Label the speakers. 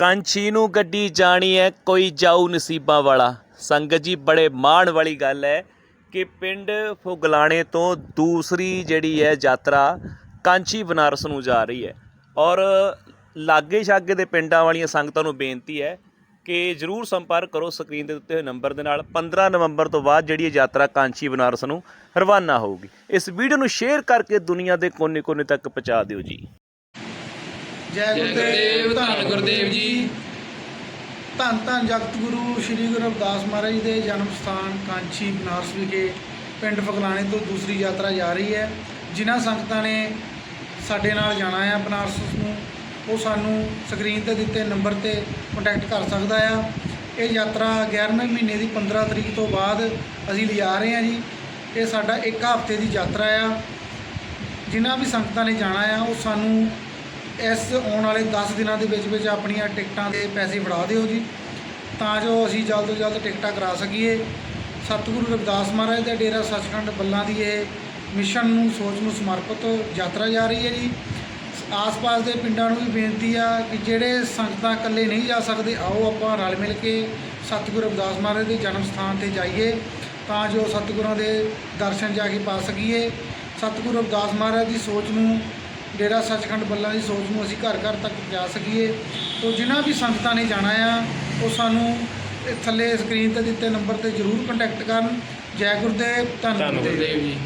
Speaker 1: ਕਾਂਛੀ ਨੂੰ ਗੱਡੀ ਜਾਣੀ ਹੈ ਕੋਈ ਜਾਊ ਨਸੀਬਾਂ ਵਾਲਾ। ਸੰਗਤ ਜੀ, ਬੜੇ ਮਾਣ ਵਾਲੀ ਗੱਲ ਹੈ ਕਿ ਪਿੰਡ ਫੁਗਲਾਣੇ ਤੋਂ ਦੂਸਰੀ ਜਿਹੜੀ ਹੈ ਯਾਤਰਾ ਕਾਂਚੀ ਬਨਾਰਸ ਨੂੰ ਜਾ ਰਹੀ ਹੈ ਔਰ ਲਾਗੇ ਛਾਗੇ ਦੇ ਪਿੰਡਾਂ ਵਾਲੀਆਂ ਸੰਗਤਾਂ ਨੂੰ ਬੇਨਤੀ ਹੈ ਕਿ ਜਰੂਰ ਸੰਪਰਕ ਕਰੋ ਸਕਰੀਨ ਦੇ ਉੱਤੇ ਹੋਏ ਨੰਬਰ ਦੇ ਨਾਲ। 15 ਨਵੰਬਰ ਤੋਂ ਬਾਅਦ ਜਿਹੜੀ ਇਹ ਯਾਤਰਾ ਕਾਂਚੀ ਬਨਾਰਸ ਨੂੰ ਰਵਾਨਾ ਹੋਊਗੀ। ਇਸ ਵੀਡੀਓ ਨੂੰ ਸ਼ੇਅਰ ਕਰਕੇ ਦੁਨੀਆ ਦੇ ਕੋਨੇ-ਕੋਨੇ ਤੱਕ ਪਹੁੰਚਾ ਦਿਓ ਜੀ।
Speaker 2: ਜੈ
Speaker 3: ਗੁਰਦੇਵ ਧੰਨ ਗੁਰਦੇਵ ਜੀ।
Speaker 2: ਧੰਨ ਧੰਨ ਜਗਤ ਗੁਰੂ ਸ੍ਰੀ ਗੁਰੂ ਰਵਿਦਾਸ ਮਹਾਰਾਜ ਦੇ ਜਨਮ ਸਥਾਨ ਕਾਂਚੀ ਬਨਾਰਸ ਵਿਖੇ ਪਿੰਡ ਫਗਲਾਣੇ ਤੋਂ ਦੂਸਰੀ ਯਾਤਰਾ ਜਾ ਰਹੀ ਹੈ। ਜਿਨ੍ਹਾਂ ਸੰਗਤਾਂ ਨੇ ਸਾਡੇ ਨਾਲ ਜਾਣਾ ਹੈ ਬਨਾਰਸ ਨੂੰ ਉਹ ਸਾਨੂੰ ਸਕਰੀਨ ਤੇ ਦਿੱਤੇ ਨੰਬਰ ਤੇ ਕੰਟੈਕਟ ਕਰ ਸਕਦਾ ਆ। ਇਹ ਯਾਤਰਾ 11ਵੇਂ ਮਹੀਨੇ ਦੀ 15 ਤਰੀਕ ਤੋਂ ਬਾਅਦ ਅਸੀਂ ਲਿਜਾ ਰਹੇ ਹਾਂ ਜੀ। ਇਹ ਸਾਡਾ ਇੱਕ ਹਫ਼ਤੇ ਦੀ ਯਾਤਰਾ ਆ। ਜਿਨ੍ਹਾਂ ਵੀ ਸੰਗਤਾਂ ਨੇ ਜਾਣਾ ਆ ਉਹ ਸਾਨੂੰ ਇਸ ਆਉਣ ਵਾਲੇ 10 ਦਿਨਾਂ ਦੇ ਵਿੱਚ ਵਿੱਚ ਆਪਣੀਆਂ ਟਿਕਟਾਂ ਦੇ ਪੈਸੇ ਫੜਾ ਦਿਓ ਜੀ। ਤਾਂ ਜੋ ਅਸੀਂ ਜਲਦ ਤੋਂ ਜਲਦ ਟਿਕਟਾਂ ਕਰਾ ਸਕੀਏ। ਸਤਿਗੁਰੂ ਰਵਿਦਾਸ ਮਹਾਰਾਜ ਦਾ ਡੇਰਾ ਸੱਚਖੰਡ ਬੱਲਾਂ ਦੀ ਇਹ ਮਿਸ਼ਨ ਨੂੰ ਸੋਚ ਨੂੰ ਸਮਰਪਿਤ ਯਾਤਰਾ ਜਾ ਰਹੀ ਹੈ ਜੀ। ਆਸ-ਪਾਸ ਦੇ ਪਿੰਡਾਂ ਨੂੰ ਵੀ ਬੇਨਤੀ ਆ ਕਿ ਜਿਹੜੇ ਸੰਗਤਾਂ ਇਕੱਲੇ ਨਹੀਂ ਜਾ ਸਕਦੇ, ਆਓ ਆਪਾਂ ਰਲ ਮਿਲ ਕੇ ਸਤਿਗੁਰੂ ਰਵਿਦਾਸ ਮਹਾਰਾਜ ਦੇ ਜਨਮ ਸਥਾਨ ਤੇ ਜਾਈਏ। ਤਾਂ ਜੋ ਸਤਿਗੁਰਾਂ ਦੇ ਦਰਸ਼ਨ ਜਾ ਕੇ ਪਾ ਸਕੀਏ। ਸਤਿਗੁਰੂ ਰਵਿਦਾਸ ਮਹਾਰਾਜ ਦੀ ਸੋਚ ਨੂੰ ਡੇਰਾ ਸੱਚਖੰਡ ਬੱਲਾਂ ਦੀ ਸੋਚ ਨੂੰ ਅਸੀਂ ਘਰ ਘਰ ਤੱਕ ਪਹੁੰਚਾ ਸਕੀਏ। ਤੋਂ ਜਿਨ੍ਹਾਂ ਵੀ ਸੰਗਤਾਂ ਨੇ ਜਾਣਾ ਆ, ਉਹ ਸਾਨੂੰ ਥੱਲੇ ਸਕਰੀਨ ਤੇ ਦਿੱਤੇ ਨੰਬਰ ਤੇ ਜਰੂਰ ਕੰਟੈਕਟ ਕਰਨ। ਜੈ ਗੁਰਦੇਵ ਧੰਨ
Speaker 3: ਧੰਨ ਗੁਰਦੇਵ ਜੀ